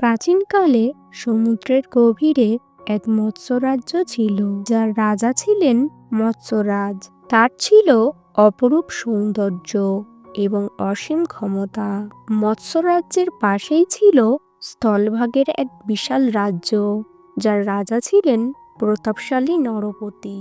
প্রাচীনকালে সমুদ্রের গভীরে এক মৎস্যরাজ্য ছিল, যার রাজা ছিলেন মৎস্যরাজ। তার ছিল অপরূপ সৌন্দর্য এবং অসীম ক্ষমতা। মৎস্যরাজ্যের পাশেই ছিল স্থলভাগের এক বিশাল রাজ্য, যার রাজা ছিলেন প্রতাপশালী নরপতি।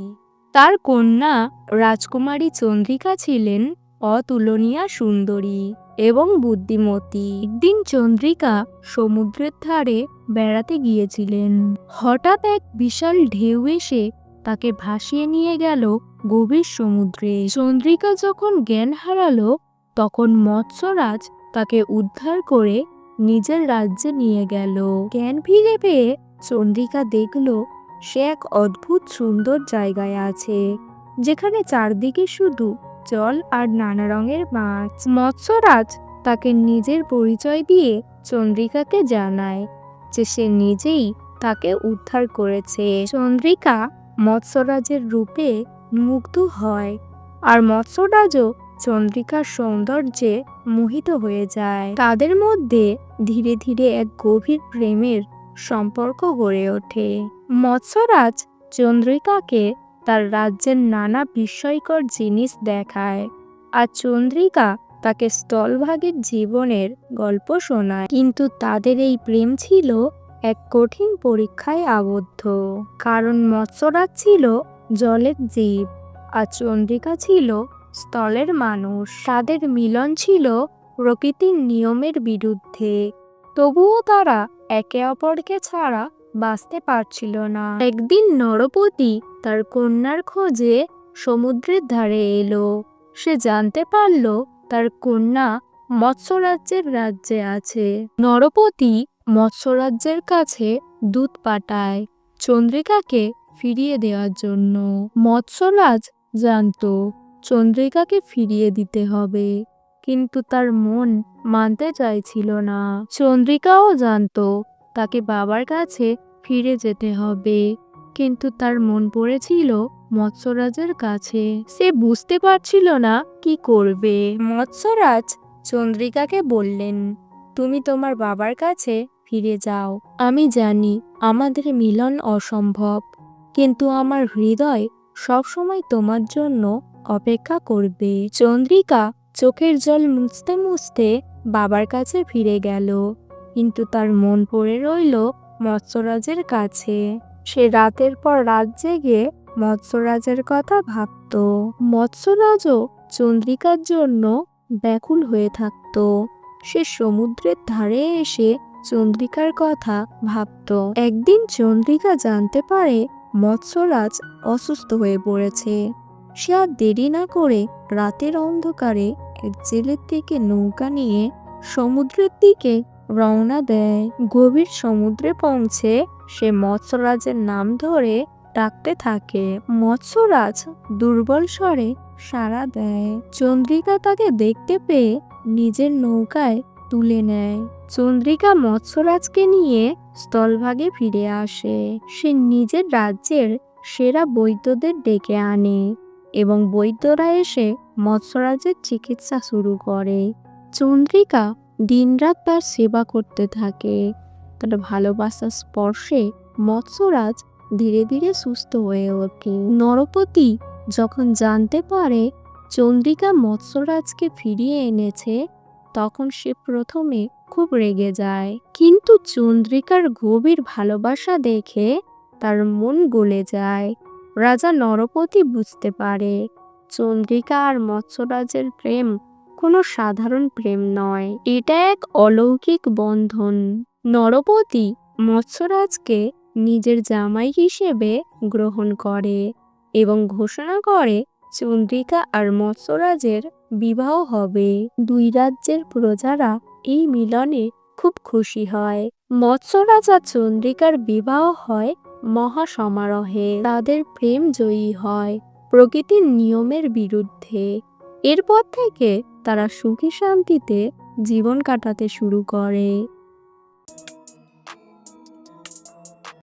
তার কন্যা রাজকুমারী চন্দ্রিকা ছিলেন অতুলনীয়া, সুন্দরী এবং বুদ্ধিমতী। একদিন চন্দ্রিকা সমুদ্রের ধারে বেড়াতে গিয়েছিলেন। হঠাৎ এক বিশাল ঢেউ এসে তাকে ভাসিয়ে নিয়ে গেল গভীর সমুদ্রে। চন্দ্রিকা যখন জ্ঞান হারালো, তখন মৎস্যরাজ তাকে উদ্ধার করে নিজের রাজ্যে নিয়ে গেল। জ্ঞান ফিরে পেয়ে চন্দ্রিকা দেখল, সে এক অদ্ভুত সুন্দর জায়গায় আছে, যেখানে চারদিকে শুধু জল আর নানা রঙের মাছ। মৎস্যরাজ তাকে নিজের পরিচয় দিয়ে চন্দ্রিকাকে জানায় যে সে নিজেই তাকে উদ্ধার করেছে। চন্দ্রিকা মৎস্যরাজের রূপে মুগ্ধ হয় আর মৎস্যরাজও চন্দ্রিকার সৌন্দর্যে মোহিত হয়ে যায়। তাদের মধ্যে ধীরে ধীরে এক গভীর প্রেমের সম্পর্ক গড়ে ওঠে। মৎস্যরাজ চন্দ্রিকাকে তার রাজ্যের নানা বিস্ময়কর জিনিস দেখায়। আর চন্দ্রিকা তাকে স্থলভাগের জীবনের গল্প শোনায়। কিন্তু তাদের এই প্রেম ছিল এক কঠিন পরীক্ষায় আবদ্ধ। কারণ মৎস্যরাজ ছিল জলের জীব, আর চন্দ্রিকা ছিল স্থলের মানুষ। তাদের মিলন ছিল প্রকৃতির নিয়মের বিরুদ্ধে। তবুও তারা একে অপরকে ছাড়া বাঁচতে পারছিল না। একদিন নরপতি তার কন্যার খোঁজে সমুদ্রের ধারে এলো। সে জানতে পারল তার কন্যা মৎস্যরাজ্যের রাজ্যে আছে। নরপতি মৎস্যরাজ্যের কাছে দুধ পাঠায় চন্দ্রিকাকে ফিরিয়ে দেওয়ার জন্য। মৎস্যরাজ জানত চন্দ্রিকাকে ফিরিয়ে দিতে হবে, কিন্তু তার মন মানতে চাইছিল না। চন্দ্রিকাও জানতো তাকে বাবার কাছে ফিরে যেতে হবে। কিন্তু তার মন পড়েছিল মৎস্যরাজের কাছে। সে বুঝতে পারছিল না কি করবে। মৎস্যরাজ চন্দ্রিকাকে বললেন, তুমি তোমার বাবার কাছে ফিরে যাও। আমি জানি আমাদের মিলন অসম্ভব, কিন্তু আমার হৃদয় সবসময় তোমার জন্য অপেক্ষা করবে। চন্দ্রিকা চোখের জল মুছতে মুছতে বাবার কাছে ফিরে গেল। কিন্তু তার মন পড়ে রইল মৎস্যরাজের কাছে। সে রাতের পর রাত জেগে মৎস্যরাজের কথা ভাবত। মৎস্যরাজও চন্দ্রিকার জন্য ব্যাকুল হয়ে থাকত। সে সমুদ্রের ধারে এসে চন্দ্রিকার কথা ভাবত। একদিন চন্দ্রিকা জানতে পারে মৎস্যরাজ অসুস্থ হয়ে পড়েছে। সে আর দেরি না করে রাতের অন্ধকারে এক জেলের দিকে নৌকা নিয়ে সমুদ্রের দিকে রওনা দেয়। গভীর সমুদ্রে পৌঁছে সে মৎস্যরাজের নাম ধরে ডাকতে থাকে। মৎস্যরাজ দুর্বল স্বরে সাড়া দেয়। চন্দ্রিকা তাকে দেখতে পেয়ে নিজের নৌকায় তুলে নেয়। চন্দ্রিকা মৎস্যরাজকে নিয়ে স্থলভাগে ফিরে আসে। সে নিজের রাজ্যের সেরা বৈদ্যদের ডেকে আনে এবং বৈদ্যরা এসে মৎস্যরাজের চিকিৎসা শুরু করে। চন্দ্রিকা দিনরাত তার সেবা করতে থাকে। তার ভালোবাসার স্পর্শে মৎস্যরাজ ধীরে ধীরে সুস্থ হয়ে ওঠে। নরপতি যখন জানতে পারে চন্দ্রিকা মৎস্যরাজকে ফিরিয়ে এনেছে, তখন সে প্রথমে খুব রেগে যায়। কিন্তু চন্দ্রিকার গভীর ভালোবাসা দেখে তার মন গলে যায়। রাজা নরপতি বুঝতে পারে, চন্দ্রিকা আর মৎস্যরাজের প্রেম কোনো সাধারণ প্রেম নয়। এটা এক অলৌকিক বন্ধন। নরপতি মৎস্যরাজকে নিজের জামাই হিসেবে গ্রহণ করে এবং ঘোষণা করে চন্দ্রিকা আর মৎস্যরাজের বিবাহ হবে। দুই রাজ্যের প্রজারা এই মিলনে খুব খুশি হয়। মৎস্যরাজ আর চন্দ্রিকার বিবাহ হয় মহা সমারোহে তাদের প্রেম জয়ী হয় প্রকৃতির নিয়মের বিরুদ্ধে। এরপর থেকে তারা সুখী শান্তিতে জীবন কাটাতে শুরু করে।